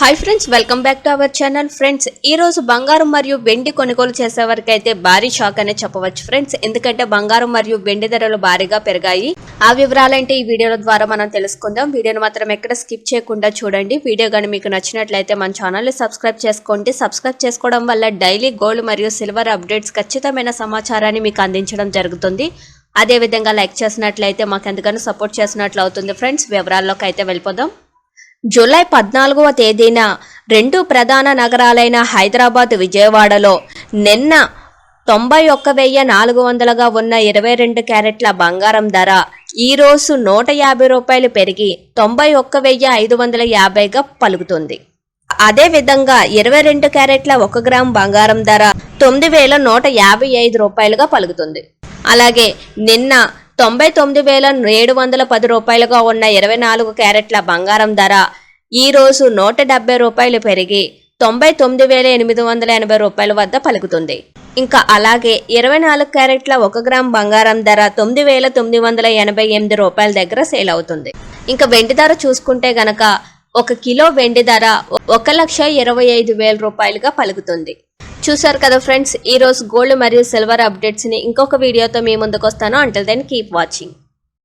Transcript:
Hi friends welcome back to our channel friends ఈ రోజు బంగారం మరియు వెండి కొనుగోలు చేసే వరకు అయితే భారీ షాక్ అనే చెప్పవచ్చు. ఫ్రెండ్స్ ఎందుకంటే బంగారం మరియు వెండి ధరలు భారీగా పెరిగాయి. ఆ వివరాలంటే ఈ వీడియోల ద్వారా మనం తెలుసుకుందాం. వీడియోను మాత్రం ఎక్కడ స్కిప్ చేయకుండా చూడండి. వీడియో కానీ మీకు నచ్చినట్లయితే మన ఛానల్ని సబ్స్క్రైబ్ చేసుకోండి. సబ్స్క్రైబ్ చేసుకోవడం వల్ల డైలీ గోల్డ్ మరియు సిల్వర్ అప్డేట్స్ ఖచ్చితమైన సమాచారాన్ని మీకు అందించడం జరుగుతుంది. అదేవిధంగా లైక్ చేసినట్లయితే మాకు ఎంతగానో సపోర్ట్ చేసినట్లు అవుతుంది. ఫ్రెండ్స్ వివరాల్లోకి అయితే వెళ్ళిపోదాం. జూలై పద్నాలుగవ తేదీన రెండు ప్రధాన నగరాలైన హైదరాబాద్ విజయవాడలో నిన్న తొంభై ఒక్క వెయ్యి నాలుగు వందలుగా ఉన్న ఇరవై రెండు క్యారెట్ల బంగారం ధర ఈ రోజు నూట యాభై రూపాయలు పెరిగి తొంభై ఒక్క వెయ్యి ఐదు వందల యాభైగా పలుకుతుంది. అదే విధంగా ఇరవై రెండు క్యారెట్ల ఒక గ్రామ్ బంగారం ధర తొమ్మిది వేల నూట యాభై ఐదు రూపాయలుగా పలుకుతుంది. అలాగే నిన్న తొంభై తొమ్మిది వేల ఏడు వందల పది రూపాయలుగా ఉన్న ఇరవై నాలుగు క్యారెట్ల బంగారం ధర ఈరోజు నూట డెబ్బై రూపాయలు పెరిగి తొంభై తొమ్మిది వేల ఎనిమిది వందల ఎనభై రూపాయల వద్ద పలుకుతుంది. ఇంకా అలాగే ఇరవై నాలుగు క్యారెట్ల ఒక గ్రామ్ బంగారం ధర తొమ్మిది వేల తొమ్మిది వందల ఎనభై ఎనిమిది రూపాయల దగ్గర సేల్ అవుతుంది. ఇంకా వెండి ధర చూసుకుంటే గనక ఒక కిలో వెండి ధర ఒక లక్ష ఇరవై ఐదు వేల రూపాయలుగా పలుకుతుంది. చూసారు కదా ఫ్రెండ్స్ ఈరోజు గోల్డ్ మరియు సిల్వర్ అప్డేట్స్ని ఇంకొక వీడియోతో మీ ముందుకు వస్తాను అంటల్ దెన్ కీప్ వాచింగ్